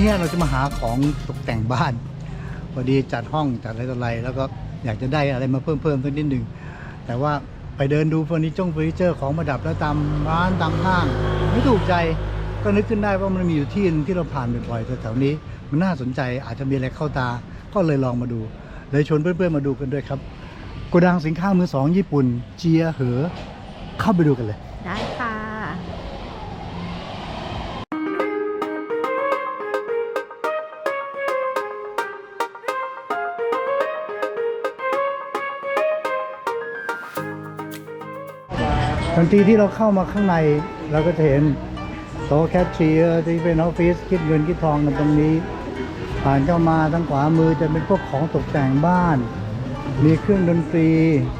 นี้เราจะมาหาของตกแต่งบ้านพอดีจัดห้องจัดอะไรต่ออะไร แล้วก็อยากจะได้อะไรมาเพิ่มเพิ่มสักนิดหนึ่งแต่ว่าไปเดินดูเฟอร์นิเจอร์เฟอร์นิเจอร์ของประดับแล้วตามร้านตามห้างไม่ถูกใจก็นึกขึ้นได้ว่ามันมีอยู่ที่นึงที่เราผ่านบ่อยๆแถวๆนี้ มันน่าสนใจอาจจะมีอะไรเข้าตา ก็เลยลองมาดู เลยชวนเพื่อนๆมาดูกันด้วยครับโกดังสินค้ามือสองญี่ปุ่น เจียเหอ เข้าไปดูกันเลย ทันทีที่เราเข้ามาข้างใน เราก็จะเห็นโต๊ะแคชเชียร์ที่เป็นออฟฟิศคิดเงินคิดทองกันตรงนี้ ผ่านเข้ามาทางขวามือจะเป็นพวกของตกแต่งบ้าน มีเครื่องดนตรี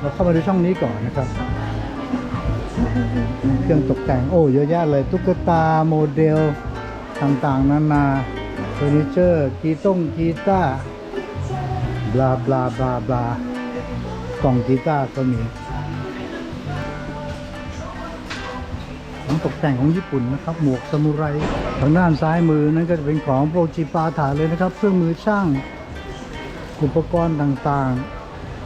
เราเข้ามาดูช่องนี้ก่อนนะครับ เครื่องตกแต่งโอ้เยอะแยะเลยตุ๊กตาโมเดลต่างๆนานาเฟอร์นิเจอร์กีต้งกีตาร์บลาบลาบลาบลากล่องกีตาร์ก็มี ตกแต่งของญี่ปุ่นนะครับ หมวกซามูไร ทางด้านซ้ายมือนั้นก็จะเป็นของโปรจิปาถาเลยนะครับ เครื่องมือช่าง อุปกรณ์ต่าง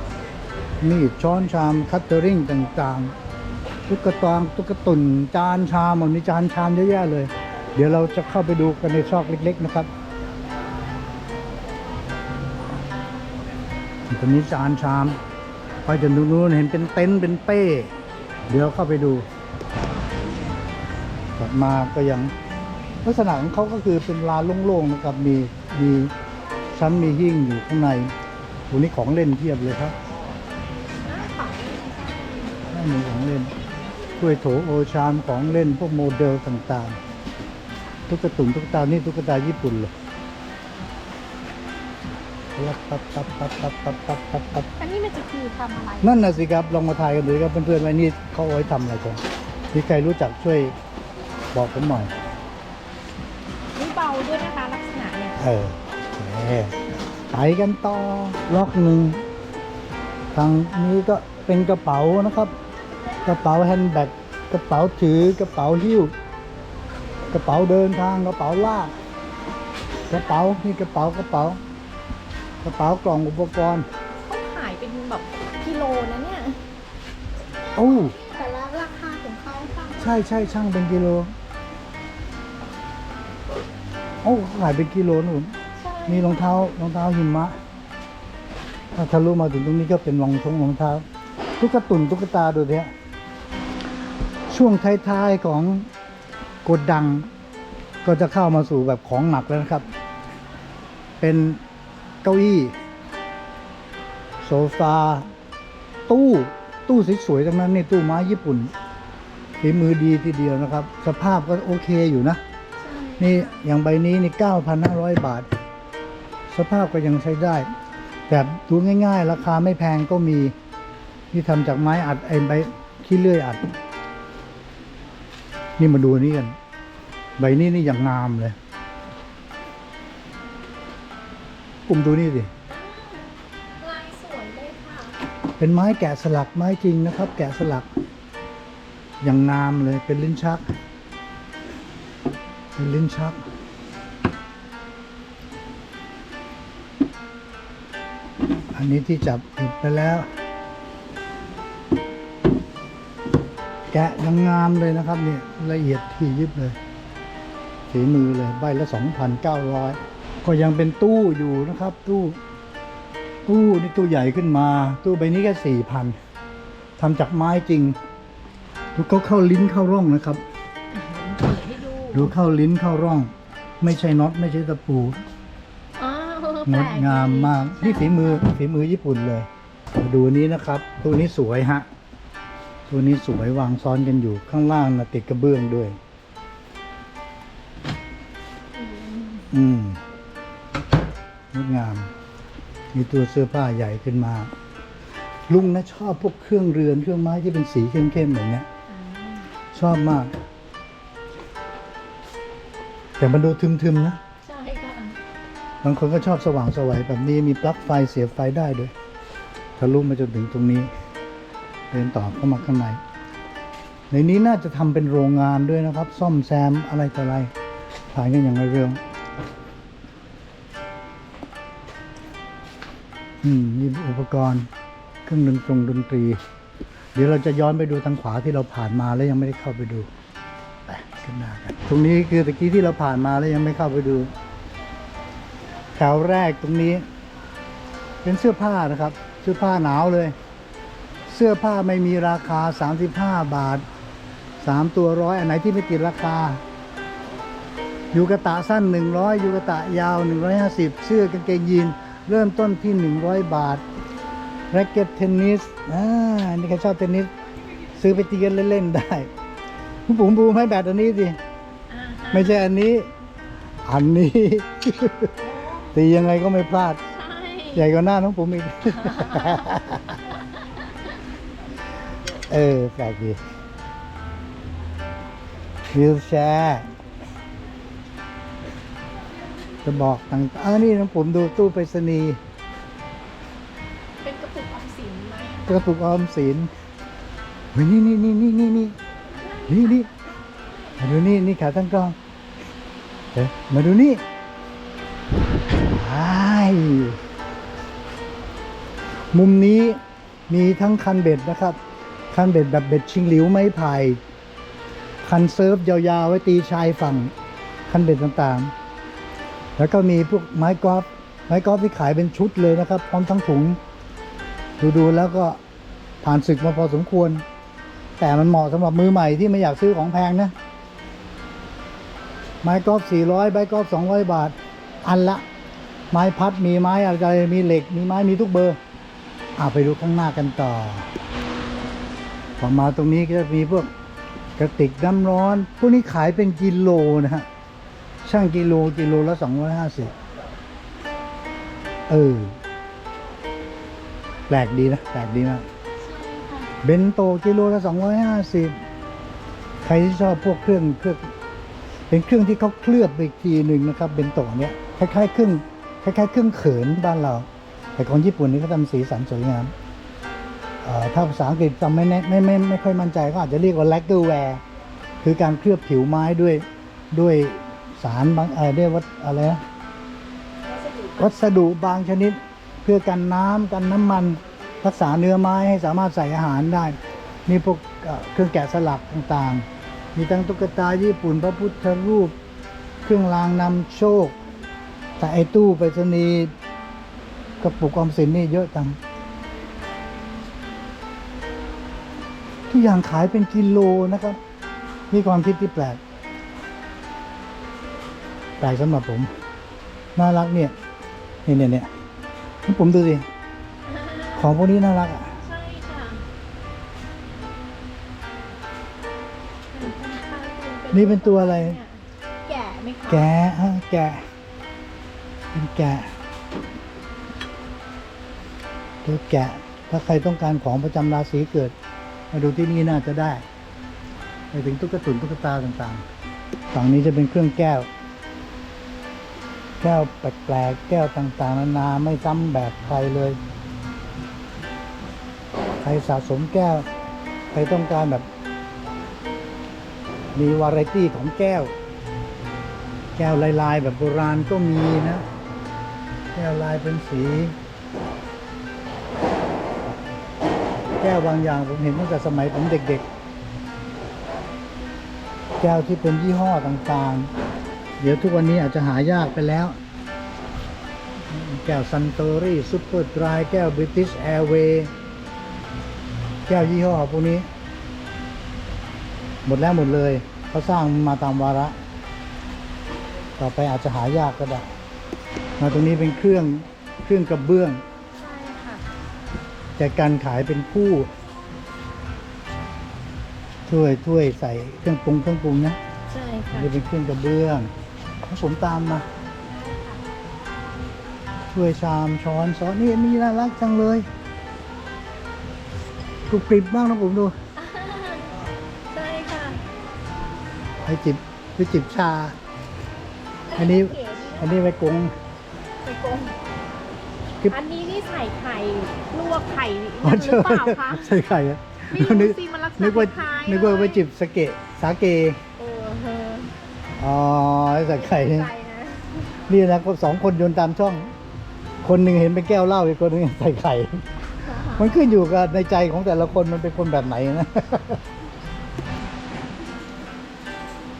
ๆ มีดช้อนชามคัตเตอร์ริงต่างๆ ตุ๊กตาตุ๊กตุนจานชามมันมีจานชามเยอะแยะเลย เดี๋ยวเราจะเข้าไปดูกันในซอกเล็ก ๆ นะครับตรงนี้จานชาม ไปจนตรงนู้นเห็นเป็นเต็นท์เป็นเป้ เดี๋ยวเข้าไปดู ถัดมาก็ยังลักษณะของเขาก็คือเป็นลานโล่งๆนะครับมีมีชั้นมีหิ้งอยู่ข้างในตัวนี้ของเล่นเทียบเลยครับไม่มีของเล่นถ้วยโถโอชามของเล่นพวกโมเดลต่างๆ ตุ๊กตุ่นตุ๊กตา นี่ตุ๊กตาญี่ปุ่นเลยปั๊บปั๊บปั๊บปั๊บปั๊บปั๊บปั๊บปั๊บปั๊บอันนี้มันจะคือทำอะไร นั่นน่ะสิครับ ลองมาถ่ายกันดูครับเพื่อนๆว่านี่เขาเอาไว้ทำอะไรกันมีใครรู้จักช่วย บอกผมหน่อยนี่เบาด้วยนะคะ ลักษณะเนี่ยเออแหมไปกันต่อล็อกหนึ่งทางนี้ก็เป็นกระเป๋านะครับ กระเป๋าแฮนด์แบ็กกระเป๋าถือกระเป๋าหิ้ว กระเป๋าเดินทางกระเป๋าลากกระเป๋านี่กระเป๋ากระเป๋ากระเป๋ากล่องอุปกรณ์เขาขายเป็นแบบกิโลนะเนี่ยโอ้แต่ละราคาของเขาค่ะใช่ใช่ช่างเป็นกิโล โอ้ขายเป็นกิโลหนุนใช่มีรองเท้ารองเท้าหิมะถ้าทะลุมาถึงตรงนี้ก็เป็นรองทงรองเท้าตุ๊กตุนตุ๊กตาดูเนี้ยช่วงท้ายๆของกดดัง ก็จะเข้ามาสู่แบบของหนักแล้วนะครับ เป็นเก้าอี้ โซฟา ตู้ตู้สวยๆทั้งนั้นนี่ตู้ไม้ญี่ปุ่นฝีมือดีทีเดียวนะครับ สภาพก็โอเคอยู่นะใช่ นี่อย่างใบนี้นี่ 9,500 บาท สภาพก็ยังใช้ได้ แบบดูง่าย ๆ ราคาไม่แพงก็มีที่ทำจากไม้อัดไอ้ใบขี้เลื่อยอัด นี่มาดูอันนี้กัน ใบนี้นี่อย่างงามเลยปุ่มดูนี่สิลายสวยเลยค่ะ เป็นไม้แกะสลักไม้จริงนะครับ แกะสลัก อย่างงามเลยเป็นลิ้นชัก เป็นลิ้นชัก อันนี้ที่จับผิดไปแล้ว แกะยังงามเลยนะครับเนี่ยละเอียดถี่ยิบเลยฝีมือเลยใบละ2,900 ก็ยังเป็นตู้อยู่นะครับ ตู้ ตู้นี่ตู้ใหญ่ขึ้นมา ตู้ใบนี้แค่สี่พันทำจากไม้จริงดูเขาเข้าลิ้นเข้าร่องนะครับ ดูดูเข้าลิ้นเข้าร่อง ไม่ใช่น็อตไม่ใช่ตะปูอ้าวงแปลดกงามมาก นี่ฝีมือฝีมือญี่ปุ่นเลยมาดูนี้นะครับ ตัวนี้สวยฮะ ตัวนี้สวยวางซ้อนกันอยู่ข้างล่างนะติดกระเบื้องด้วย อืมงดงาม มีตัวเสื้อผ้าใหญ่ขึ้นมา ลุงนะชอบพวกเครื่องเรือนเครื่องไม้ที่เป็นสีเข้มๆแบบเนี้ยชอบมาก แต่มันดูทึมๆนะ ใช่ค่ะบางคนก็ชอบสว่างสวัยแบบนี้มีปลั๊กไฟเสียบไฟได้ด้วยทะลุมาจนถึงตรงนี้ เดินต่อเข้ามาข้างใน ในนี้น่าจะทำเป็นโรงงานด้วยนะครับ ซ่อมแซมอะไรต่ออะไรถ่ายกันอย่างไรเรื่องอืมมีอุปกรณ์เครื่องดนตรงดนตรี เดี๋ยวเราจะย้อนไปดูทางขวาที่เราผ่านมาแล้วยังไม่ได้เข้าไปดู ขึ้นหน้ากัน ตรงนี้คือตะกี้ที่เราผ่านมาแล้วยังไม่เข้าไปดูแถวแรกตรงนี้ เป็นเสื้อผ้านะครับ เสื้อผ้าหนาวเลย เสื้อผ้าไม่มีราคา 35 บาท 3 ตัวร้อยอันไหนที่ไม่ติดราคายูกะตะสั้น 100ยูกะตะยาว 150 เสื้อกางเกงยีน เริ่มต้นที่ 100 บาทแร็กเก็ตเทนนิสอ่านี่ใครชอบเทนนิสซื้อไปตีกันเล่น ๆ ได้ คุณปุ๋มบูมให้แบบอันนี้สิอ่าฮะไม่ใช่อันนี้ อันนี้ ตียังไงก็ไม่พลาดใช่ใหญ่กว่าหน้าน้องผมอีก เออแปลกดีวิวแชร์จะบอกต่างอ่านี่น้องผมดูตู้ไปรษณีย์เป็นกระปุกออมสินไหมกระปุกออมสินเฮ้ยนี่นี่นี่นี่นี่ นี่นี่มาดูนี่นี่ขาตั้งกล้องเอ๊ะมาดูนี่ไอ้มุมนี้มีทั้งคันเบ็ดนะครับ คันเบ็ดแบบเบ็ดชิงหลิวไม้ไผ่คันเซิร์ฟยาวๆไว้ตีชายฝั่ง คันเบ็ดต่างๆ แล้วก็มีพวกไม้กอล์ฟไม้กอล์ฟที่ขายเป็นชุดเลยนะครับ พร้อมทั้งถุง ดูๆแล้วก็ผ่านศึกมาพอสมควร แต่มันเหมาะสำหรับมือใหม่ที่ไม่อยากซื้อของแพงนะ ไม้กอล์ฟ400ใบกอล์ฟ200 บาท อันละ ไม้พัดมีไม้อะไรมีเหล็ก มีไม้มีทุกเบอร์อาไปดูข้างหน้ากันต่อพอมาตรงนี้ก็จะมีพวกกระติกน้ำร้อน พวกนี้ขายเป็นกิโลนะฮะ ช่างกิโลกิโลละ250เออ แปลกดีนะ แปลกดีมาก เบนโตกิโลละสองร้อยห้าสิบใครที่ชอบพวกเครื่องเครื่องเป็นเครื่องที่เขาเคลือบไปอีกทีหนึ่งนะครับเบนโตเนี้ยคล้ายๆเครื่องคล้ายๆเครื่องเขินบ้านเรา แต่ของญี่ปุ่นนี่เขาทำสีสันสวยงามอ่อถ้าภาษาอังกฤษจำไม่แน่ไม่ไม่ไม่ค่อยมั่นใจก็อาจจะเรียกว่า lacquerware คือการเคลือบผิวไม้ด้วยด้วยสารบางเออเรียกว่าอะไรวัสดุบางชนิด เพื่อกันน้ำกันน้ำมัน รักษาเนื้อไม้ให้สามารถใส่อาหารได้ มีพวกเครื่องแกะสลักต่างๆ มีทั้งตุ๊กตาญี่ปุ่น พระพุทธรูป เครื่องรางนำโชค แต่ไอ้ตู้ไปรษณีย์กระปุกออมสินนี่เยอะจังทุกอย่างขายเป็นกิโลนะครับมีความคิดที่แปลกแปลกสำหรับผม น่ารักเนี่ยเนี่ยเนี่ยเนี่ยให้ผมดูสิ ของพวกนี้น่ารักอะใช่ค่ะนี่เป็นตัวอะไร แกะไหมคะแกะฮะแกะเป็นแกะตัวแกะ ถ้าใครต้องการของประจำราศีเกิด มาดูที่นี่น่าจะได้ไปถึงตุ๊กตุนตุ๊กตาต่างๆ ฝั่งนี้จะเป็นเครื่องแก้ว แก้วแปลกๆ แก้วต่างๆ นานาไม่ซ้ำแบบใครเลย ใครสะสมแก้ว ใครต้องการแบบ มีวาไรตี้ของแก้ว แก้วลาย ๆ แบบโบราณก็มีนะ แก้วลายเป็นสี แก้วบางอย่างผมเห็นตั้งแต่สมัยผมเด็ก ๆ แก้วที่เป็นยี่ห้อต่างๆ เดี๋ยวทุกวันนี้อาจจะหายากไปแล้วแก้วซันโตรี่ซุปเปอร์ดรายแก้วบริติชแอร์เวย์ แก้วยี่ห้อพวกนี้ หมดแล้วหมดเลยเขาสร้างมาตามวาระ ต่อไปอาจจะหายากก็ได้มาตรงนี้เป็นเครื่องเครื่องกระเบื้องใช่ค่ะแต่การขายเป็นคู่ถ้วยถ้วยใส่เครื่องปรุงเครื่องปรุงนะใช่อันค่ะนี้เป็นเครื่องกระเบื้องให้ผมตามมาถ้วยชามช้อนซ้อนนี่มีน่ารักจังเลย กรุบกริบมากนะผมดูใช่ค่ะไปจิบไปจิบชา อันนี้ เก๋ดีอันนี้ไปกง ไปกงกิ๊บอันนี้นี่ใส่ไข่ลวกไข่อ๋อนั่นหรือเปล่าคะใส่ไข่อะไม่รู้นึกสิมันลักษณะนึกว่าคล้ายๆนึกว่าเลยไปจิบสเกะสาเกเออเฮออ๋อใส่ไข่ใจเนี่ยนะนี่นะสองคนโยนตามช่อง คนหนึ่งเห็นเป็นแก้วเหล้าอีกคนหนึงใส่ไข่ มันขึ้นอยู่กับในใจของแต่ละคนมันเป็นคนแบบไหนนะ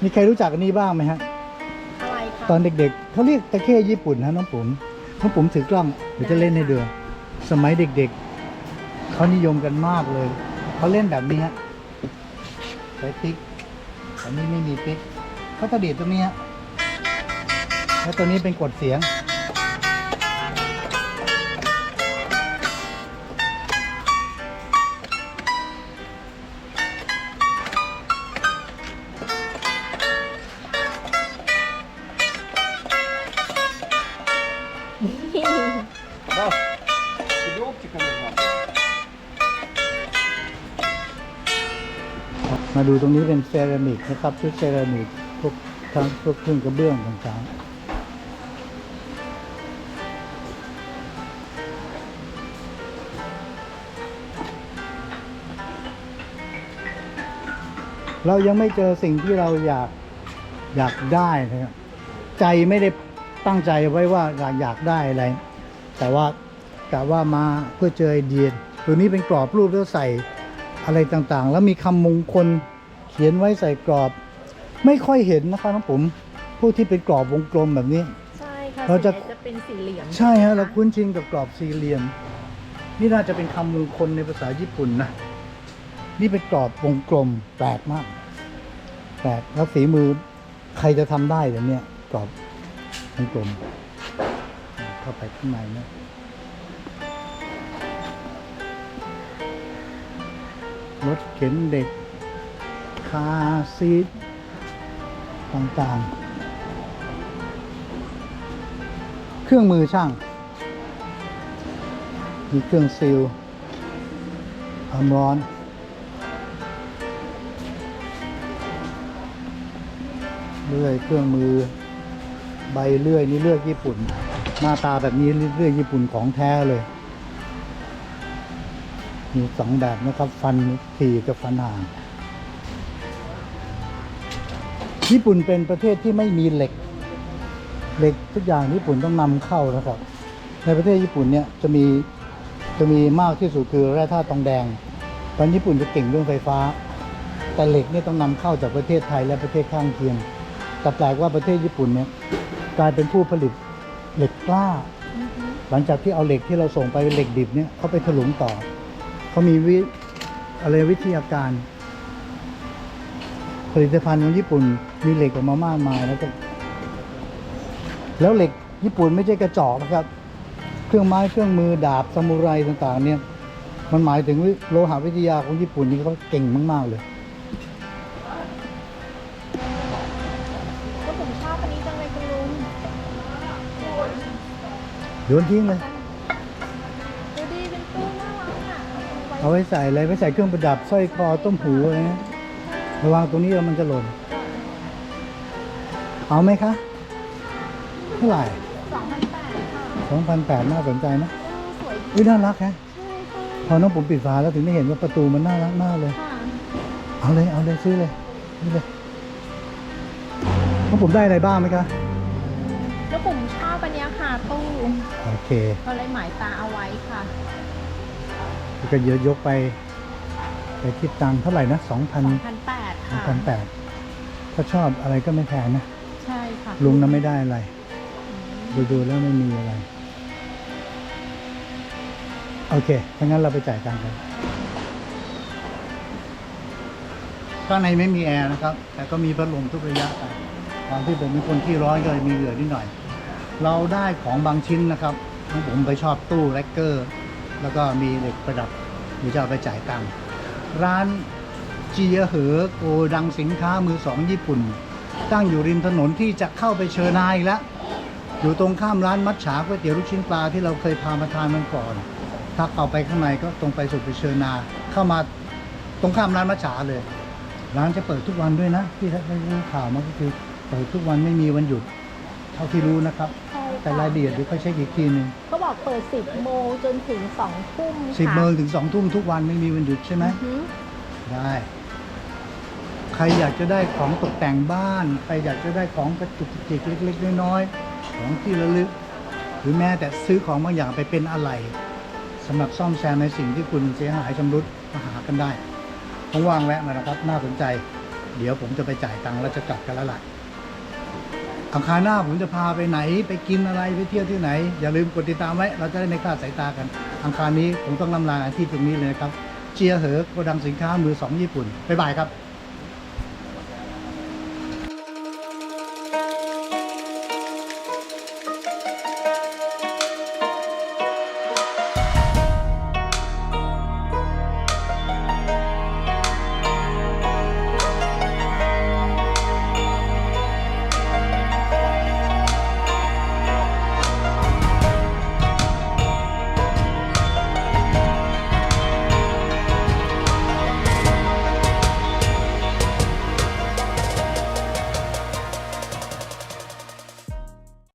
มีใครรู้จักอันนี้บ้างไหมฮะ อะไรคะตอนเด็กๆเขาเรียกตะเข้ญี่ปุ่นฮะน้องปุ๋มน้องปุ๋มถือกล้องเดี๋ยวจะเล่นให้ดูสมัยเด็กๆเขานิยมกันมากเลยเขาเล่นแบบนี้ฮะใช้พริกอันนี้ไม่มีพริกเขาจะดีดตรงนี้ฮะแล้วตัวนี้เป็นกดเสียง ดูตรงนี้เป็นเซรามิกนะครับชุดเซรามิกพวกทั้งพวกเครื่องกระเบื้องต่างๆเรายังไม่เจอสิ่งที่เราอยากอยากได้นะครับใจไม่ได้ตั้งใจไว้ว่าอยากอยากได้อะไร แต่ว่ากะว่ามาเพื่อเจอไอเดียตัวนี้เป็นกรอบรูปแล้วใส่อะไรต่างๆ แล้วมีคำมงคล ขียนไว้ใส่กรอบ ไม่ค่อยเห็นนะคะน้องผมพวกที่เป็นกรอบวงกลมแบบนี้ ใช่ค่ะเราจะส่วนใหญ่จะเป็นสี่เหลี่ยม ใช่ฮะเราคุ้นชินกับกรอบสี่เหลี่ยม นี่น่าจะเป็นคำมงคลในภาษาญี่ปุ่นนะนี่เป็นกรอบวงกลมแปลกมากแปลกแล้วฝีมือใครจะทำได้เดี๋ยวนี้กรอบวงกลมเข้าไปข้างในนะรถเข็นเด็ก คาซีทต่างๆ เครื่องมือช่าง มีเครื่องซีลความร้อนเลื่อยเครื่องมือใบเลื่อยนี่เลือกญี่ปุ่น หน้าตาแบบนี้เลื่อยญี่ปุ่นของแท้เลย มีสองแบบนะครับ ฟันถี่กับฟันห่าง ญี่ปุ่นเป็นประเทศที่ไม่มีเหล็ก เหล็กทุกอย่างญี่ปุ่นต้องนำเข้านะครับ ในประเทศญี่ปุ่นเนี่ยจะมีจะมีมากที่สุดคือแร่ธาตุทองแดงตอนญี่ปุ่นจะเก่งเรื่องไฟฟ้า แต่เหล็กเนี่ยต้องนำเข้าจากประเทศไทยและประเทศข้างเคียง แต่แปลกว่าประเทศญี่ปุ่นเนี่ยกลายเป็นผู้ผลิตเหล็กกล้า หลังจากที่เอาเหล็กที่เราส่งไปเป็นเหล็กดิบเนี่ยเขาไปถลุงต่อ เขามีวิอะไรวิทยาการ ผลิตภัณฑ์ของญี่ปุ่น มีเหล็กออกมามากมายแล้วก็ แล้วเหล็กญี่ปุ่นไม่ใช่กระจอกนะครับ เครื่องไม้เครื่องมือดาบซามูไรต่างๆ เนี่ย มันหมายถึงวิโลหะวิทยาของญี่ปุ่นนี่เขาเก่งมากๆเลยก็ผมชอบอันนี้จังเลยคุณลุงโยนทิ้งเลยดูดีเป็นตู้น่ารักอะไว้เอาไว้ใส่อะไรไว้ใส่เครื่องประดับสร้อยคอต้มหูอะไรนะระวังตรงนี้แล้วมันจะหล่น เอาไหมคะ เท่าไหร่สองพันแปดค่ะสองพันแปดน่าสนใจนะเออสวยดีอุ้ยน่ารักฮะใช่ค่ะพอน้องผมปิดฝาแล้วถึงได้เห็นว่าประตูมันน่ารักมากเลย ค่ะเอาเลย เอาเลยซื้อเลยซื้อเลยน้องผมได้อะไรบ้างไหมคะ แล้วผมชอบอันเนี้ยค่ะตู้โอเค ก็เลยหมายตาเอาไว้ค่ะก็เยอะยกไป ไปคิดตังค์เท่าไหร่นะสองพัน สองพันแปดสองค่ะ พันแปดถ้าชอบอะไรก็ไม่แพงนะใช่ค่ะ ลุงนั้นไม่ได้อะไรอืมดูดูๆแล้วไม่มีอะไร โอเคถ้างั้นเราไปจ่ายตังค์กันข้างในไม่มีแอร์นะครับ แต่ก็มีพัดลมทุกระยะไปความที่ผมเป็นคนที่ร้อนก็เลยมีเหงื่อนิดหน่อย เราได้ของบางชิ้นนะครับของผมไปชอบตู้แร็กเกอร์ แล้วก็มีเหล็กประดับเดี๋ยวจะเอาไปจ่ายตังค์ร้านเจียเหอโกดังสินค้ามือสองญี่ปุ่น ตั้งอยู่ริมถนนที่จะเข้าไปเชอร์นายอีกแล้วอยู่ตรงข้ามร้านมัดฉาก๋วยเตี๋ยวลูกชิ้นปลาที่เราเคยพามาทานมันก่อน ถ้าเข้าไปข้างในก็ตรงไปสุดไปเชิญนา เข้ามาตรงข้ามร้านมัดฉาเลย ร้านจะเปิดทุกวันด้วยนะที่ได้รู้ข่าวมาก็คือเปิดทุกวันไม่มีวันหยุด เท่าที่รู้นะครับ ใช่ค่ะแต่รายละเอียดเดี๋ยวค่อยเช็คอีกทีหนึงเขาบอกเปิด 10 โมงจนถึง2ทุ่มสิบค่ะโมงถึงสองทุ่มทุกวันไม่มีวันหยุดใช่ไหม อือฮึได้ ใครอยากจะได้ของตกแต่งบ้าน ใครอยากจะได้ของกระจุกกระจิกเล็ก ๆ น้อยๆของที่ระลึก หรือแม้แต่ซื้อของบางอย่างไปเป็นอะไรสำหรับซ่อมแซมในสิ่งที่คุณเสียหายชำรุดมาหากันได้ว่างแวะมานะครับ น่าสนใจ เดี๋ยวผมจะไปจ่ายตังค์แล้วจะกลับกันแล้วล่ะอังคารหน้าผมจะพาไปไหน ไปกินอะไรไปเที่ยวที่ไหน อย่าลืมกดติดตามไว้ เราจะได้ไม่คลาดสายตากัน อังคารนี้ผมต้องลำลาที่ตรงนี้เลยนะครับ เจียเหอโกดังสินค้ามือสองญี่ปุ่นบ๊ายบายครับ